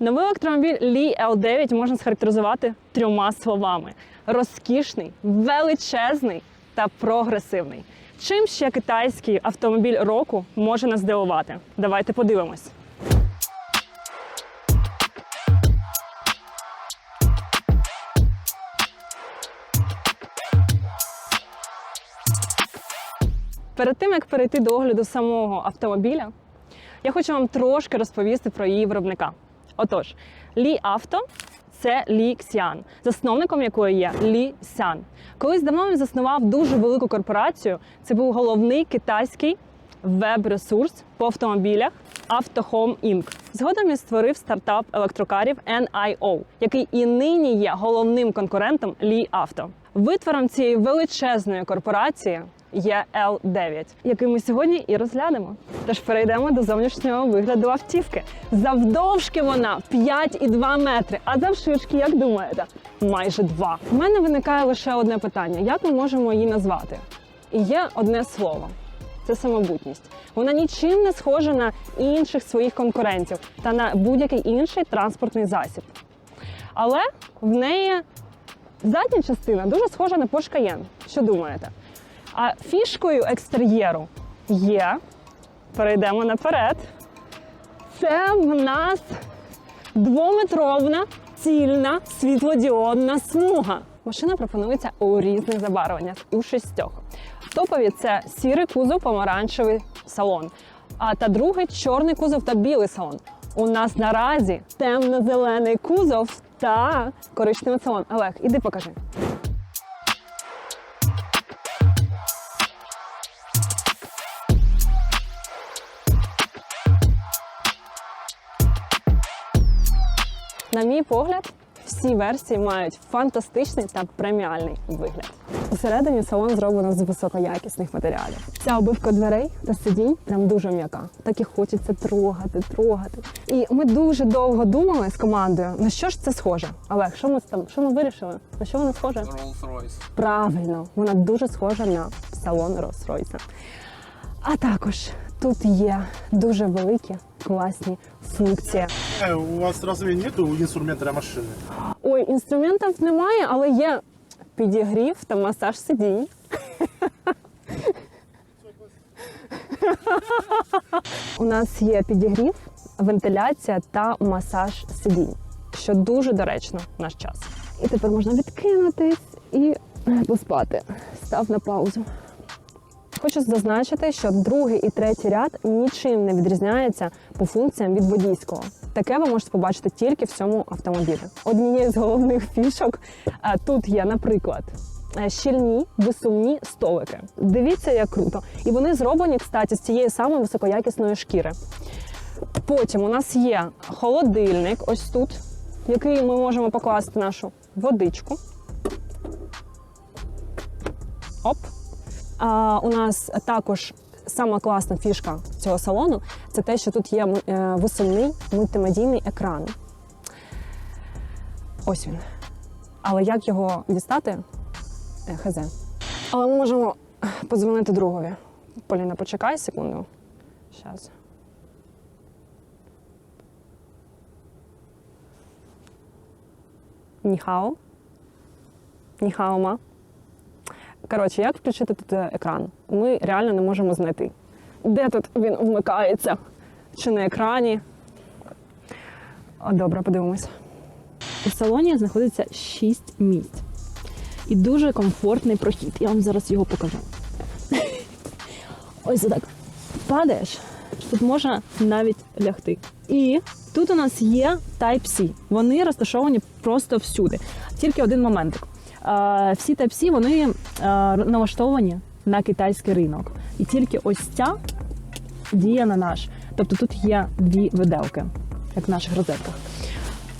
Новий електромобіль Li L9 можна схарактеризувати трьома словами: розкішний, величезний та прогресивний. Чим ще китайський автомобіль року може нас здивувати? Давайте подивимось. Перед тим як перейти до огляду самого автомобіля, я хочу вам трошки розповісти про її виробника. Отож, Лі Авто це Лі Ксян, засновником якої є Лі Сян. Колись давно він заснував дуже велику корпорацію. Це був головний китайський веб-ресурс по автомобілях Автохом Inc. Згодом він створив стартап електрокарів NIO, який і нині є головним конкурентом Лі Авто. Витвором цієї величезної корпорації є L9, який ми сьогодні і розглянемо. Тож перейдемо до зовнішнього вигляду автівки. Завдовжки вона 5,2 метри, а завширшки, як думаєте, майже 2. У мене виникає лише одне питання: як ми можемо її назвати? І є одне слово. Це самобутність. Вона нічим не схожа на інших своїх конкурентів та на будь-який інший транспортний засіб. Але в неї задня частина дуже схожа на Porsche Cayenne. Що думаєте? А фішкою екстер'єру є. Перейдемо наперед. Це в нас двометровна цільна світлодіодна смуга. Машина пропонується у різних забарвленнях у шістьох. Топові це сірий кузов, помаранчевий салон. А та другий чорний кузов та білий салон. У нас наразі темно-зелений кузов та коричневий салон. Олег, іди покажи. На мій погляд, всі версії мають фантастичний та преміальний вигляд. Усередині салон зроблено з високоякісних матеріалів. Ця обивка дверей та сидінь прям дуже м'яка. Так і хочеться трогати, трогати. І ми дуже довго думали з командою, на що ж це схоже. Олег, що ми там, що ми вирішили? На що вона схожа? Rolls-Royce. Правильно, вона дуже схожа на салон Rolls-Royce. А також тут є дуже великі класні функції. Э, У вас разве нету для машины? Ой, інструментів немає, але є підігрів та масаж сидінь. У нас є підігрів, вентиляція та масаж сидінь, що дуже доречно в наш час. І тепер можна відкинутись і поспати. Став на паузу. Хочу зазначити, що другий і третій ряд нічим не відрізняється по функціям від водійського. Таке ви можете побачити тільки в цьому автомобілі. Однією з головних фішок е, тут є, наприклад, е, щільні висувні столики. Дивіться, як круто. І вони зроблені, кстати, з цієї самої високоякісної шкіри. Потім у нас є холодильник, ось тут, в який ми можемо покласти нашу водичку. Оп. А, у нас також сама класна фішка цього салону це те, що тут є е, висувний мультимедійний екран. Ось він. Але як його дістати? Е, Хз. Але ми можемо подзвонити другові. Поліна, почекай секунду. Щас. Ніхао. Ніхао, ма. Коротше, як включити тут е, екран? Ми реально не можемо знайти. Де тут він вмикається? Чи на екрані? Добре, подивимось. У салоні знаходиться 6 місць. І дуже комфортний прохід. Я вам зараз його покажу. Ось так. Падаєш, тут можна навіть лягти. І тут у нас є Type-C. Вони розташовані просто всюди. Тільки один моментик. Всі Type-C вони налаштовані на китайський ринок. І тільки ось ця діє на наш. Тобто тут є дві виделки, як в наших розетках.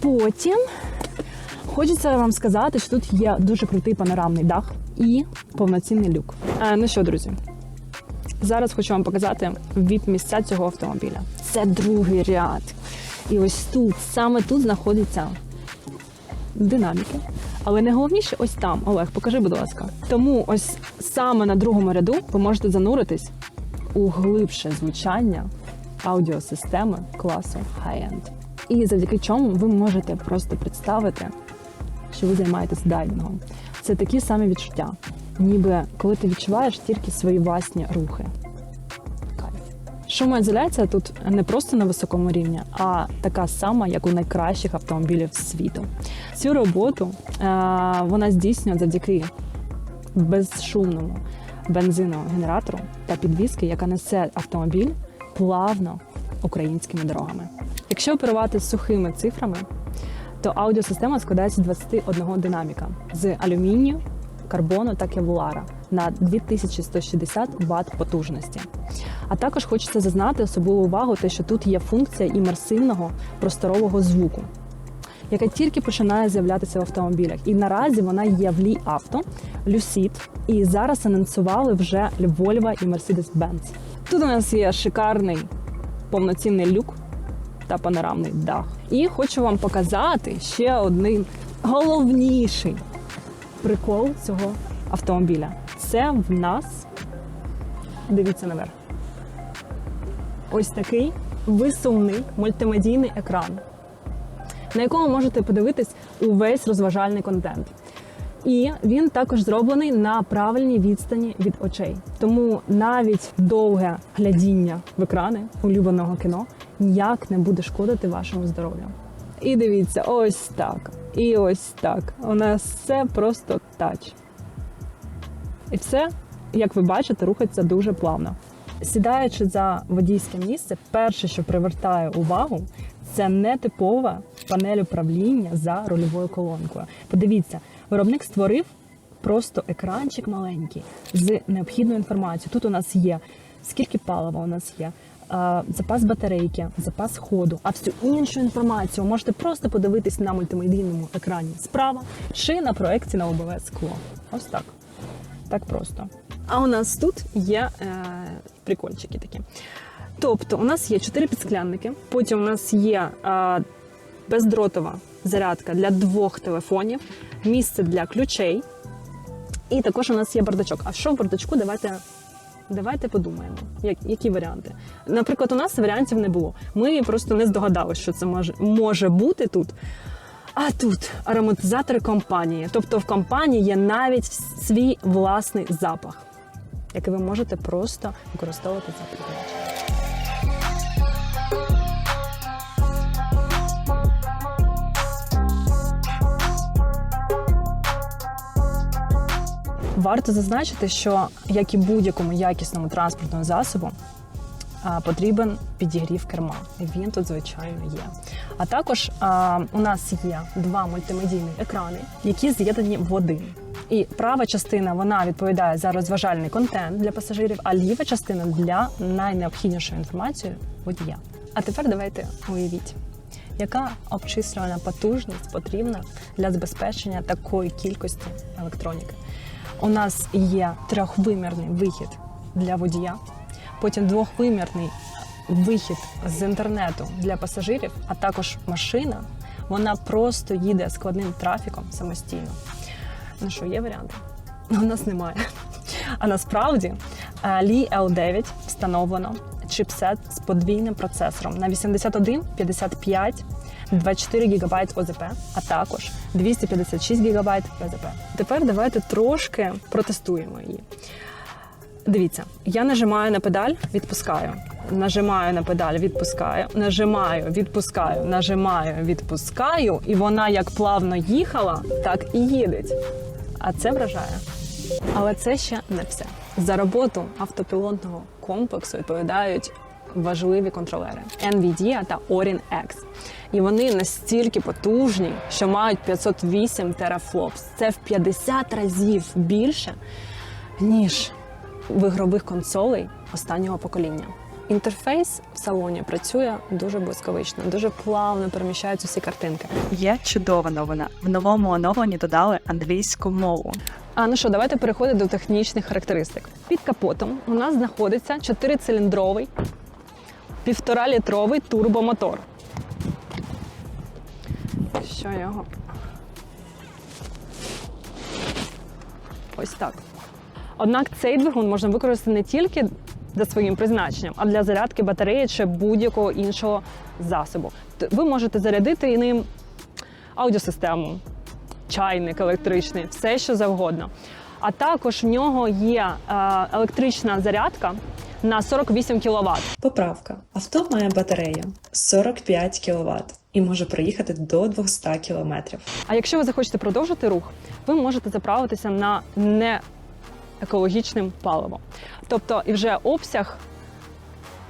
Потім хочеться вам сказати, що тут є дуже крутий панорамний дах і повноцінний люк. Е, Ну що, друзі, зараз хочу вам показати від місця цього автомобіля. Це другий ряд. І ось тут, саме тут знаходиться динаміки. Але найголовніше ось там. Олег, покажи, будь ласка. Тому ось саме на другому ряду ви можете зануритись у глибше звучання аудіосистеми класу High-End. І завдяки чому ви можете просто представити, що ви займаєтесь дайвінгом. Це такі самі відчуття, ніби коли ти відчуваєш тільки свої власні рухи. Шумоізоляція тут не просто на високому рівні, а така сама, як у найкращих автомобілів світу. Цю роботу е, вона здійснює завдяки безшумному бензиновому генератору та підвіски, яка несе автомобіль плавно українськими дорогами. Якщо оперувати сухими цифрами, то аудіосистема складається з 21 динаміка з алюмінію, карбону та кевлара на 2160 Вт потужності. А також хочеться зазнати особливу увагу, те, що тут є функція імерсивного просторового звуку, яка тільки починає з'являтися в автомобілях. І наразі вона є в Лі Авто, Lucid, і зараз анонсували вже Volvo і Mercedes-Benz. Тут у нас є шикарний повноцінний люк та панорамний дах. І хочу вам показати ще один головніший прикол цього автомобіля. Це в нас, дивіться наверх, ось такий висувний мультимедійний екран, на якому можете подивитись увесь розважальний контент. І він також зроблений на правильній відстані від очей. Тому навіть довге глядіння в екрани улюбленого кіно ніяк не буде шкодити вашому здоров'ю. І дивіться, ось так. І ось так. У нас все просто тач. І все, як ви бачите, рухається дуже плавно. Сідаючи за водійське місце, перше, що привертає увагу, це нетипова панель управління за рульовою колонкою. Подивіться, виробник створив просто екранчик маленький з необхідною інформацією. Тут у нас є скільки палива у нас є. Запас батарейки, запас ходу, а всю іншу інформацію можете просто подивитись на мультимедійному екрані справа чи на проекції на лобове скло. Ось так. Так просто. А у нас тут є е, прикольчики такі. Тобто, у нас є чотири підсклянники, потім у нас є е, бездротова зарядка для двох телефонів, місце для ключей. І також у нас є бардачок. А що в бардачку? Давайте, давайте подумаємо, як, які варіанти. Наприклад, у нас варіантів не було. Ми просто не здогадалися, що це може, може бути тут. А тут ароматизатори компанії. Тобто в компанії є навіть свій власний запах, який ви можете просто використовувати за призначенням. Варто зазначити, що як і будь-якому якісному транспортному засобу потрібен підігрів керма. Він тут звичайно є. А також у нас є два мультимедійні екрани, які з'єднані в один. І права частина вона відповідає за розважальний контент для пасажирів, а ліва частина для найнеобхіднішої інформації водія. А тепер давайте уявіть, яка обчислювана потужність потрібна для забезпечення такої кількості електроніки. У нас є трьохвимірний вихід для водія, потім двохвимірний вихід з інтернету для пасажирів, а також машина. Вона просто їде складним трафіком самостійно. Ну що, є варіанти? У нас немає. А насправді е, Li L9 встановлено чипсет з подвійним процесором на 81, 55, 24 ГБ ОЗП, а також 256 ГБ ПЗП. Тепер давайте трошки протестуємо її. Дивіться, я нажимаю на педаль, відпускаю. Нажимаю на педаль, відпускаю, нажимаю, відпускаю, нажимаю, відпускаю, і вона як плавно їхала, так і їде. А це вражає. Але це ще не все. За роботу автопілотного комплексу відповідають важливі контролери NVIDIA та Orin X. І вони настільки потужні, що мають 508 терафлопс. Це в 50 разів більше, ніж в ігрових консолей останнього покоління. Інтерфейс в салоні працює дуже блискавично, дуже плавно переміщаються всі картинки. Є чудова новина. В новому оновленні додали англійську мову. А ну що, давайте переходити до технічних характеристик. Під капотом у нас знаходиться 4-циліндровий, півтора-літровий турбомотор. Що його? Ось так. Однак цей двигун можна використати не тільки за своїм призначенням, а для зарядки батареї чи будь-якого іншого засобу. Ви можете зарядити ним аудіосистему, чайник електричний, все що завгодно. А також в нього є е, електрична зарядка на 48 кВт. Поправка. Авто має батарею 45 кВт і може проїхати до 200 км. А якщо ви захочете продовжити рух, ви можете заправитися на не екологічним паливом. Тобто, і вже обсяг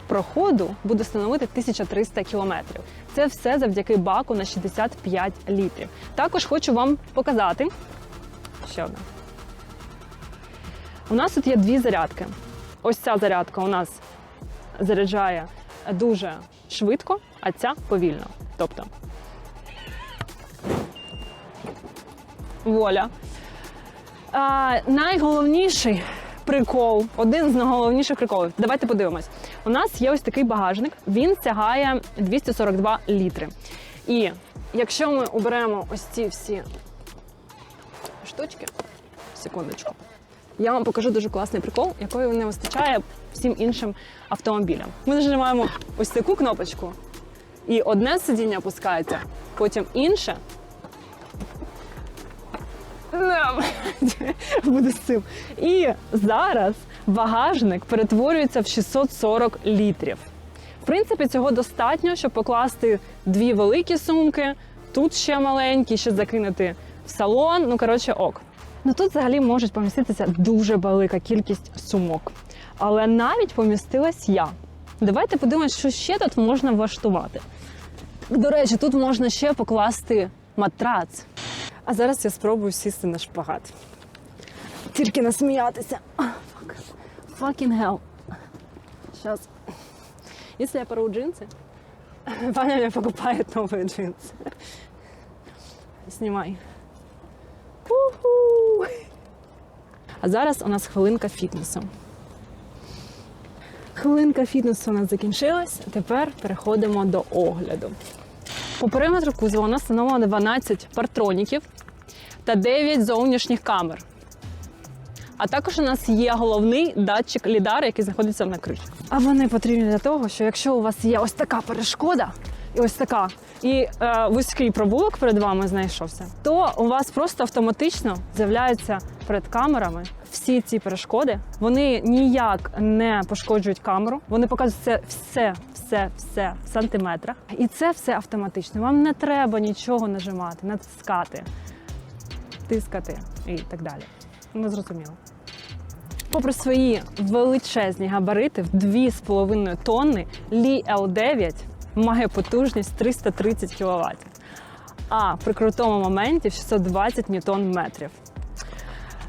проходу буде становити 1300 кілометрів. Це все завдяки баку на 65 літрів. Також хочу вам показати ще. У нас тут є дві зарядки. Ось ця зарядка у нас заряджає дуже швидко, а ця повільно. Тобто воля. А, найголовніший прикол, один з найголовніших приколів. Давайте подивимось. У нас є ось такий багажник, він сягає 242 літри. І якщо ми оберемо ось ці всі штучки, секундочку, я вам покажу дуже класний прикол, якої не вистачає всім іншим автомобілям. Ми нажимаємо ось таку кнопочку, і одне сидіння опускається, потім інше. Буде з цим. І зараз багажник перетворюється в 640 літрів. В принципі, цього достатньо, щоб покласти дві великі сумки, тут ще маленькі, ще закинути в салон. Ну, коротше, ок. Ну тут взагалі можуть поміститися дуже велика кількість сумок. Але навіть помістилась я. Давайте подивимось, що ще тут можна влаштувати. До речі, тут можна ще покласти матрац. А зараз я спробую сісти на шпагат. Тільки насміятися. А, fuck. Fucking hell. Сейчас. Если я порву джинсы, Ваня мне покупает новые джинсы. Снимай. Уху. А зараз у нас хвилинка фітнесу. Хвилинка фітнесу у нас закінчилась. Тепер переходимо до огляду. По периметру кузова встановлено 12 партроніків та 9 зовнішніх камер. А також у нас є головний датчик лідар, який знаходиться на криші. А вони потрібні для того, що якщо у вас є ось така перешкода, і ось така, і е, вузький пробулок перед вами знайшовся, то у вас просто автоматично з'являються перед камерами всі ці перешкоди. Вони ніяк не пошкоджують камеру. Вони показують це все, все, все в сантиметрах. І це все автоматично. Вам не треба нічого нажимати, натискати, тискати і так далі. Ну, зрозуміло. Попри свої величезні габарити в 2,5 тонни, Лі L9 має потужність 330 кВт, а при крутому моменті 620 ньютон метрів.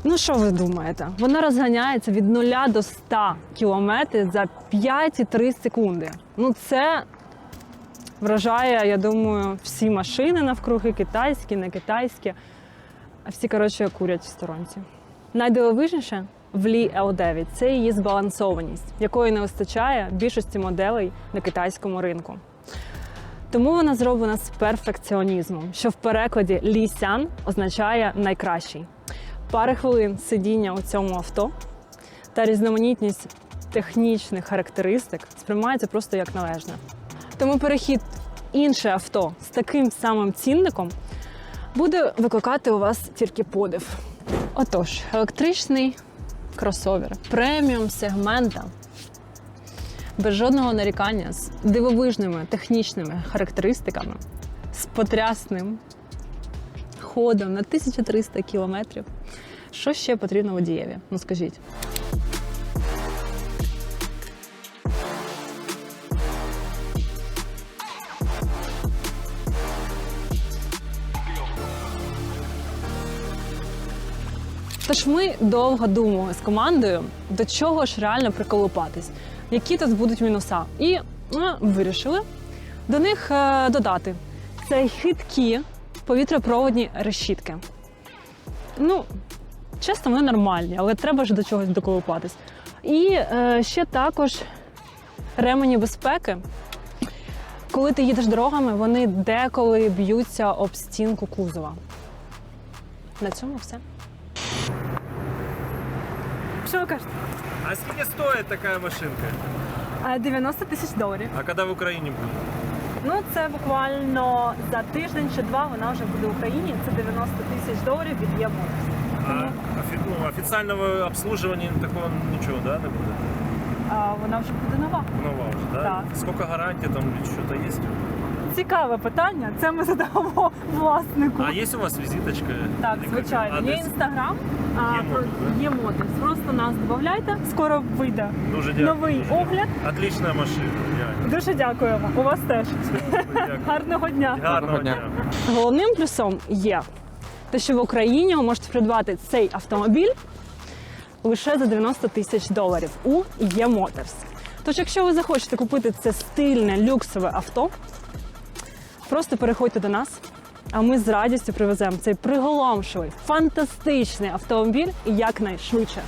Ну що ви думаєте? Вона розганяється від 0 до 100 км за 5,3 секунди. Ну це вражає, я думаю, всі машини навкруги, китайські, не китайські. А всі, коротше, курять в сторонці. Найдивовижніше в Лі L9 це її збалансованість, якої не вистачає більшості моделей на китайському ринку. Тому вона зроблена з перфекціонізмом, що в перекладі Лі Сян означає найкращий. Пари хвилин сидіння у цьому авто та різноманітність технічних характеристик сприймається просто як належне. Тому перехід інше авто з таким самим цінником буде викликати у вас тільки подив. Отож, електричний кросовер преміум сегмента без жодного нарікання з дивовижними технічними характеристиками, з потрясним ходом на 1300 кілометрів. Що ще потрібно водієві? Ну скажіть. Тож ми довго думали з командою, до чого ж реально приколупатись, які тут будуть мінуса. І ну, вирішили до них е, додати це хиткі повітряпроводні решітки. Ну, чесно, вони нормальні, але треба ж до чогось доколупатись. І е, ще також ремені безпеки. Коли ти їдеш дорогами, вони деколи б'ються об стінку кузова. На цьому все. Що ви кажете? А сколько стоит такая машинка? 90 тисяч доларів. А когда в Украине будет? Ну це буквально за тиждень чи два вона вже буде в Україні. Це 90 тисяч доларів від Є А офі- ну, офіційного обслуживання такого нічого, да, не буде? А вона вже буде нова. Нова вже, да? Так. Скільки гарантій там що-то є? Цікаве питання. Це ми задамо власнику. А є у вас візиточка? Так, Яка- звичайно. Є адрес? інстаграм, Є про- да? є Motors. Просто нас додавайте. Скоро вийде Дуже дякую. новий дуже огляд. дякую. Отлична машина. Дуже дякуємо. У вас теж. Гарного дня. Гарного дня. Головним плюсом є те, що в Україні ви можете придбати цей автомобіль лише за 90 тисяч доларів у Є Motors. Тож, якщо ви захочете купити це стильне люксове авто, просто переходьте до нас, а ми з радістю привеземо цей приголомшивий, фантастичний автомобіль і якнайшвидше.